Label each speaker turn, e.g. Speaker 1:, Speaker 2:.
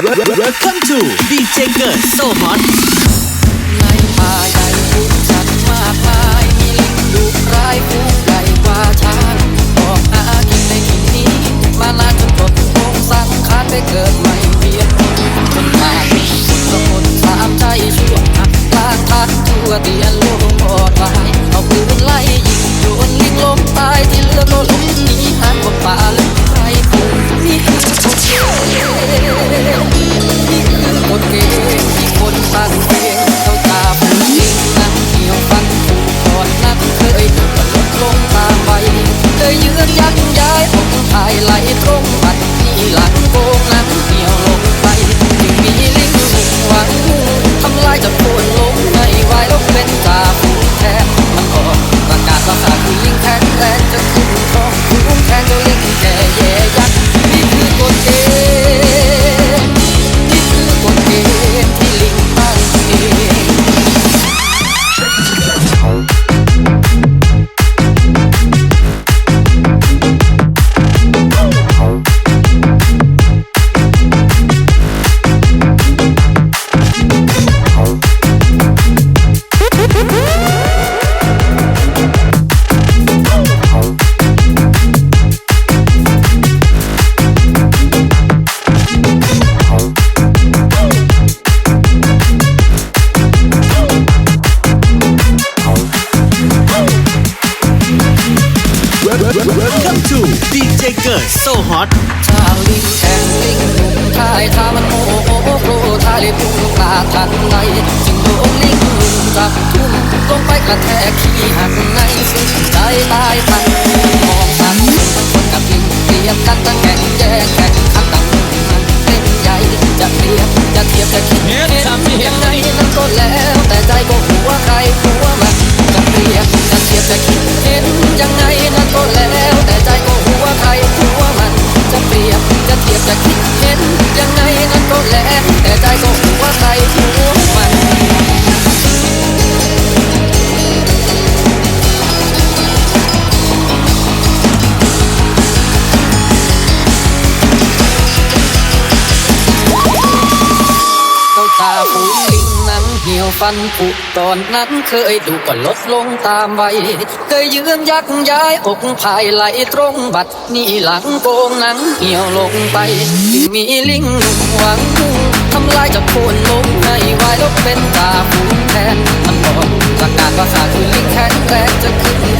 Speaker 1: Welcome to DJ เกิด So Hot
Speaker 2: ในป่าใหญ่ฝูงสัตว์มากมายมีลิงดุร้ายฝูงใหญ่กว่าช้างออกหากินในถิ่นนี้ มานานจนกดคงสังขารไปเกิดใหม่เวียนจนตายสะกดสามใจชั่วหักล้างทางทั่วเตียนโลก
Speaker 1: Welcome to DJ เกิด So Hot
Speaker 2: ชาลิงแข่งลิงหนุ่มทายทามันโมโหโกรธทายเลยพุ่งพลาดทันใดจึงโดนลิงหนุ่มจับทุ่มลงไปกระแทกขี้หักในสุดใจตายทันมองทางคนกับลิงเปรียบกันตั้งแข่งแย่งแข่งขันตั้งมันเป็นใหญ่จะเปรียบจะเทียบจะคิดเห็นยังไงนั้นก็แล้ว แต่ใจก็หัวใคร ฟันผุตอนนั้นเคยดูก็ลดลงตามวัยเคยยืนยักย้ายอกภายไหลตรงบัดนี้หลังโกงนั้นเหี่ยวลงไปจึงมีลิงหนุ่มหวังทำลายจะโคนลงในวายลบเป็นตาฝูงแทนมันบอกประกาศภาษาคือลิงแข็งแรงจะขึ้นครอ